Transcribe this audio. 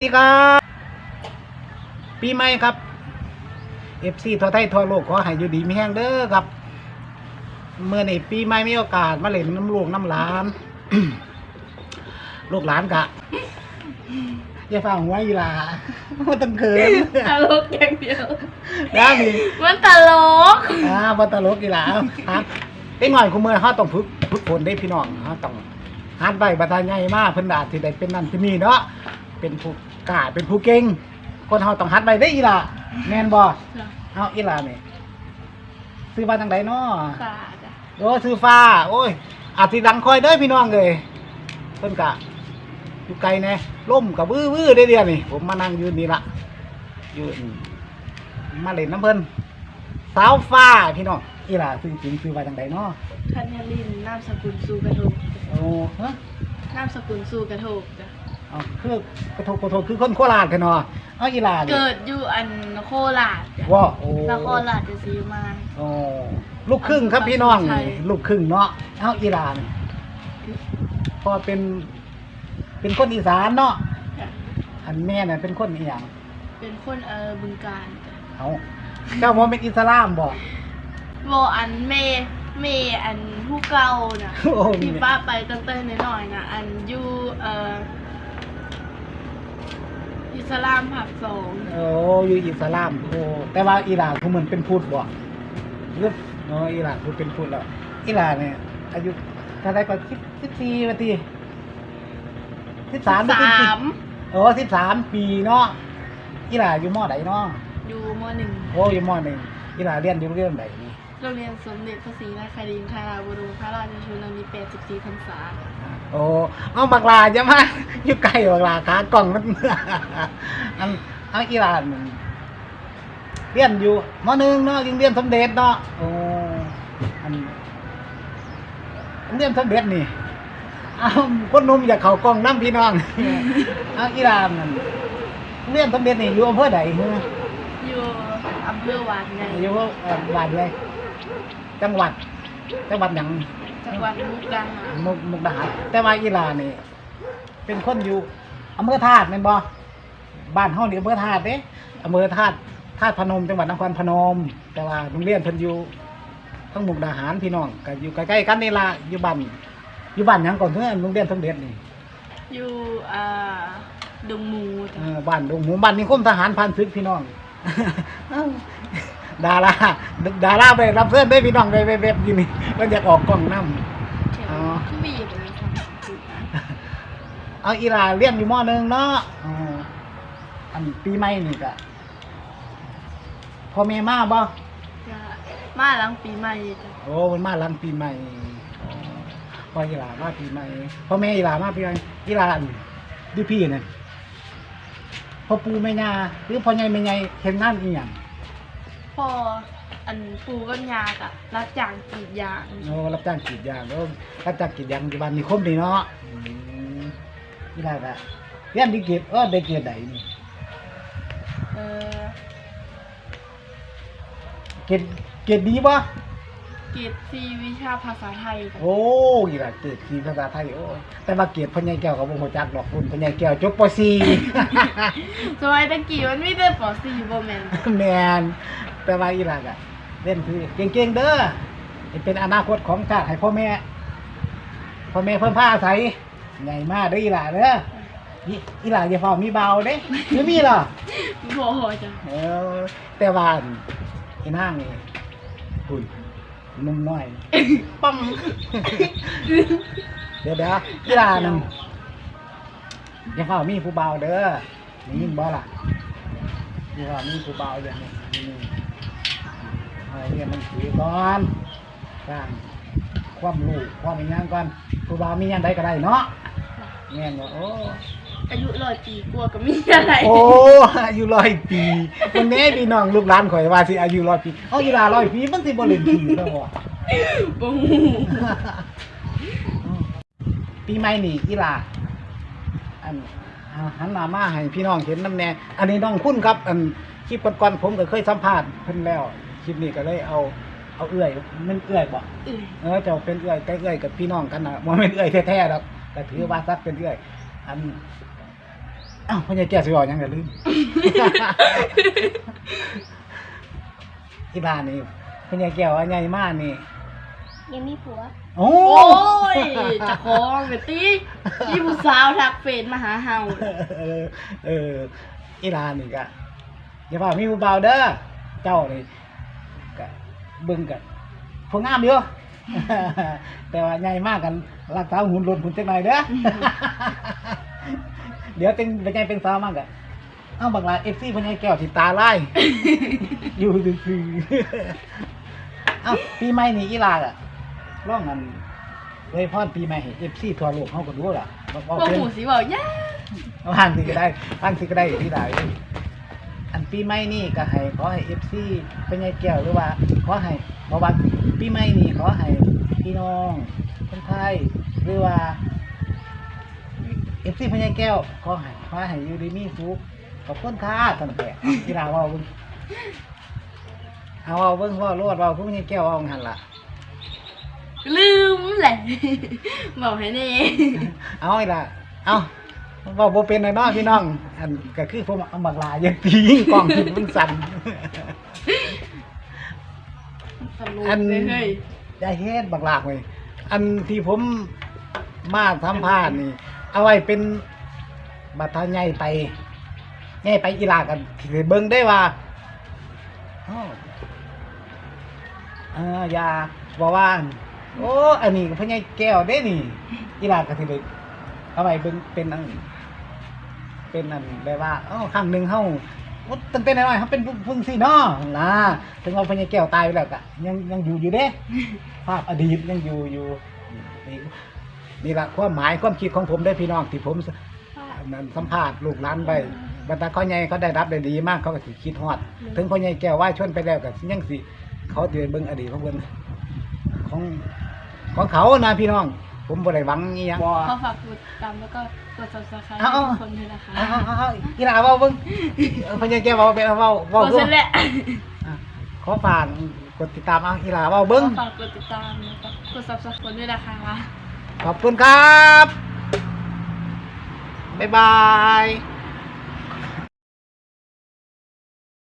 สวัสดีครับปีใหม่ครับเอฟซีทั่วไทยทั่วโลกขอให้อยู่ดีมีแห้งเด้อครับ เมื่อนี่ปีใหม่มีโอกาสมาเล่นน้ำลูกน้ำหลาน ลูกหลานกะอย่าฟังหัวอีหลาว่าต้องเขินตลกอย่างเดียวนะมีมันตลกอ่าบ่ตลกอีหลาครับเด็กหน่อยคุมือเขาต้องฝึกฝึกฝนได้พี่น้องเขาต้องหัดใบบรรทายใหญ่มากเพิ่นอาจสิได้เป็นนั่นเป็นนี่เนาะเป็นผู้ กล้าเป็นผู้เก่ง คนเขาต้องหัดใบได้อีหล่ะแม่นบ่เอาอีหล่ะนี่ซื้อมาจังไดเนาะค่ะจ้ะโอ้ซื้อฟ้า โอ้ยอาจสิดังคอยเด้อพี่น้องเลยเพิ่นกะอยู่ไกลแน่ล่มกับวื้อวื้อได้เดียวนี่ผมมานั่งอยืนนี่ละอยู่นี่มาเล่นน้ำเพิ่นสาวฟ้าพี่น้องอีหล่ะซื้อจริงซื้อมาจังไดเนาะคัญญาลินนามสกุลสูกระโทกโอ้ฮะนามสกุลสูกระโทกจ้ะ เอาคือกระทกกระทกคือคนโคราชกันเนาะเอาอีหล่ะนี่เกิดอยู่อันโคราชจ้ะว่าโอ้ นครราชสีมา โอ้ลูกครึ่งครับพี่น้อง ใช่ ลูกครึ่งเนาะเอาอีหล่ะนี่พอเป็น เป็นคนอีสานเนาะจ้ะอันแม่น่ะเป็นคนอีหยังเป็นคนเออบึงการจ้ะเอาเจ้าหมอเป็นอิสลามบอกบออันเมเมอันผู้เก่าน่ะโอ้ ที่ป้าไปตั้งแต่น้อยๆนะอันอยู่เอ่อ อิสลามผักสองโอ้อยู่อิสลามโอ้แต่ว่าอิหร่านเขาเหมือนเป็นพุทธบ่หรืออ๋ออิหร่านเขาเป็นพุทธแล้วอิหร่านเนี่ย อายุเท่าไหรก็สิบสิบสี่ปีตีสิบสามสามโอ้สิบสามปีเนาะอิหร่านอยู่มอไหนเนาะอยู่มหนึ่งโอ้อยู่มอหนึ่ง อิหร่านเรียนอยู่เรื่องไหนนี่โรงเรียนสมเด็จพระศรีนครินทราบรมพระราชชนนี84พรรษาโอ้เอาบักลาจะมาอยู่ไกลบักลาขากล่องมันอันเอาอิหร่านเรียนอยู่มหนึ่งเนาะยังเรียนสมเด็จเนาะโอ้อันอันเรียนสมเด็จนี่เอาคนหนุ่มอยากเขากล้องน้ำพี่น้องเอาอิหร่านนั่นเรียนสมเด็จนี่อยู่อำเภอใดเนอะอยู่ อำเภอวานไงอยู่เอ่อวัดเลยจังหวัด จังหวัดหยังจังหวัดมุกดาหารมุกมุกดาหารแต่ว่าอีหลานี่เป็นคนอยู่อำเภอธาตุแม่นบ่บ้านเฮานี่อำเภอธาตุเด้อำเภอธาตุธาตุพนม จังหวัดนครพนม แต่ว่าโรงเรียนเพิ่นอยู่ทั้งมุกดาหารพี่น้องก็อยู่ใกล้ๆกันนี่ล่ะอยู่บ้านอยู่บ้านหยังก่อนเพื่อนโรงเรียนสมเด็จนี่ อยู่อ่าดงมูเอจ้ะอบ้านดงหมูบ้านนิคมทหารพันศึกพี่น้องเอ้า ดาราดาราไปรับเพื่อนได้พี่น้องไปเว็บๆอยู่นี่มันอยากออกกล้องนำเขียนอ๋อคือบีบเลยค่ะเอาอีหลาเรียนอยู่มอหนึ่งเนาะอ๋ออันปีใหม่นี่ก็พ่อแม่มาบ่จะมาหลังปีใหม่จ้ะโอ้มันมาหลังปีใหม่อ๋อพ่ออีหลามาปีใหม่พ่อแม่อีหลามาปีใหม่อีหลาอันดิพี่เนี่ย พ่อปู่แม่ย่าหรือพ่อใหญ่แม่ใหญ่เห็นงานอีหยังพออันปูกับยากะรับจ้างกรีดยางโอ้รับจ้างกรีดยางแล้วรับจ้างกรีดยางอยู่บ้านนิคมนี่เนาะอืมอีหลาก็เรียนดีเกรดเออได้เกรดใดนี่เออเกรดเกรดดีบ่ เกรดซีวิชาภาษาไทยจ้ะโอ้ยล่ะเกรดทีภาษาไทยโอ้ยแต่ว่าเกรดพ่อใหญ่แก้วกับวงหัวจักดอกคุณพ่อใหญ่แก้วจบป .4 สมัยตะกี้มันมีแต่ปอสี่บ่แม่นแมนแต่ว่าอีหลากอะเล่นคือเก่งๆเด้อให้เป็นอนาคตของชาติให้พ่อแม่พ่อแม่เพิ่มผ้าอาศัยใหญ่มากเด้ออีหลาเด้ออีอีหลาอย่าฟ้ามีเบาเด้หรือมีเหรอ บ่จ้ะเออแต่ว่าอีนางนี่คุณ นุ่มน้อย ปังเดี๋ยวเดี๋ยวกีฬาหนึ่งอย่าเฝ้ามีผู้เบาเด้อนี่ยินบ่ล่ะอย่าเฝ้ามีผู้เบาอย่างนี้นี่เอาเรียนหนังสือก่อนสร้างความรู้ความมีงานก่อนผู้เบามีงานใดก็ได้เนาะ แม่นบ่โอ้อายุร้อยปีกว่าก็มีอะไรโอ้อายุร้อยปีวันนี้พี่น้องลูกหลานข่อยว่าสิอายุร้อยปีเอ้าอีหลาร้อยปีมันสิบ่เล่นปีแล้วบ่บ่ฮู้ปีใหม่นี่อีหลาอันอ่าหันหน้ามาให้พี่น้องเห็นน้ำแน่อันนี้น้องคุณครับ อันคลิปก่อนๆผมก็เคยสัมภาษณ์เพิ่นแล้วคลิปนี้ก็เลยเอาเอาเอื้อยมันเอื้อยบ่เอ้ยเออเจ้าเป็นเอื้อยใกล้เอื้อยกับพี่น้องกันนะบ่แม่นเอื้อยแท้ๆดอก ก็ถือว่าซักเป็นเอื้อย อันอ้าวพ่อใหญ่แก้วสิบอกหยังก็ลืมอีบ้านนี่พ่อใหญ่แก้วว่าใหญ่มากนี่ ยังมีผัว โอ้โอ้ยจะคล้องเบตีพี่ผู้สาวทักเฟซมาหาเฮาเออเอออีลานนี่ก็อย่าว่ามีผู้บ่าวเด้อเจ้านี่ก็เบิ่งกันพองามอยู่ แต่ว่าใหญ่มากกันรักษาหุ่นลดหุ่นจักหน่อยเด้อ เดี๋ยวเป็นเป็นไงเป็นสาวมากอะเอ้าบางลาเอฟซีพญายแก้วที่ตาไล่ อยู่ซื่อๆเอ้าปีใหม่นี่อีลาอะร้องกันเลยพรปีใหม่เอฟซีทั่วโลกเขาก็รู้ล่ะบอกพวกเพิ่นหมูสิบอกย่าว่างสิก็ได้ว่างสิก็ได้ที่ใดอันปีใหม่นี่ก็ให้ขอให้เอฟซีพญายแก้วหรือว่าขอให้ขอว่า ปีใหม่นี่ขอให้พี่น้องคนไทยหรือว่าเอฟซีพญาแก้วขอให้ขอให้อยู่ดีมีสุขขอบคุณค่ะท่านแก่ที่ลาเว่าเบิ่งเอาเว่าเบิ่งเว่าโลดเว่าพวกพญาแก้วเว่าหันล่ะ ลืมแหละ บอกให้แน่เอาอีล่ะเอาเว่าบ่เป็นเลยเนาะพี่น้องอันก็คือผมเอาบักลาอย่างตีกล้องผิดมันสั่น สนุกอัน เลยเฮ้ยได้เฮ็ดบักลากเว้ยอันที่ผมมาสัมภาษณ์นี่ เอาไว้เป็นบัตรใหญ่ไปใหญ่ไปอีหลากันที่ได้เบิ่งได้ว่าอ้าวเอออยากบอกว่า โอ้อันนี้ก็พญายแก้วเด้นี่อีหลาก็สิได้เอาไว้เบิ่งเป็นอัน เป็นอันแบบว่าเอ้าครั้งหนึงเฮาโอ้ ตั้งแต่น้อยๆเฮาเป็นพึ่งสิเนาะนะถึงว่าพญาแก้วตายไปแล้วก็ยังยังอยู่อยู่เด้ภาพอดีตยังอยู่อยู่นี่นี่ละความหมายความคิดของผมได้พี่น้องที่ผมสนั้นสัมภาษณ์ลูกหลานไปบรรดาเขาใหญ่เขาได้รับได้ดีมากเขาก็สิคิดฮอด ถึงพ่อใหญ่แก้วว่าชวนไปแล้วก็ยังสิเขาเตือนเบิ่งอดีตของเพิ่นของของเขานะพี่น้อง ผมบ่ได้หวังอีหยังขอฝากกดติดตามแล้วก็กด subscribe เอาให้เอา ทุกคนด้วยนะคะเอาเอาเอาเอาอีหลาเว้าเบิ่งเออพ่อใหญ่แก้วเว้าไปเอาเว้าบเว้าอกเบิ่ฉังนแหละอะขอฝากกดติดตามเอาอีหลาเว้าเบิ่งขอฝากกดติดตามแล้วก็กด subscribe ด้วยนะคะ ขอบคุณครับ บ๊ายบาย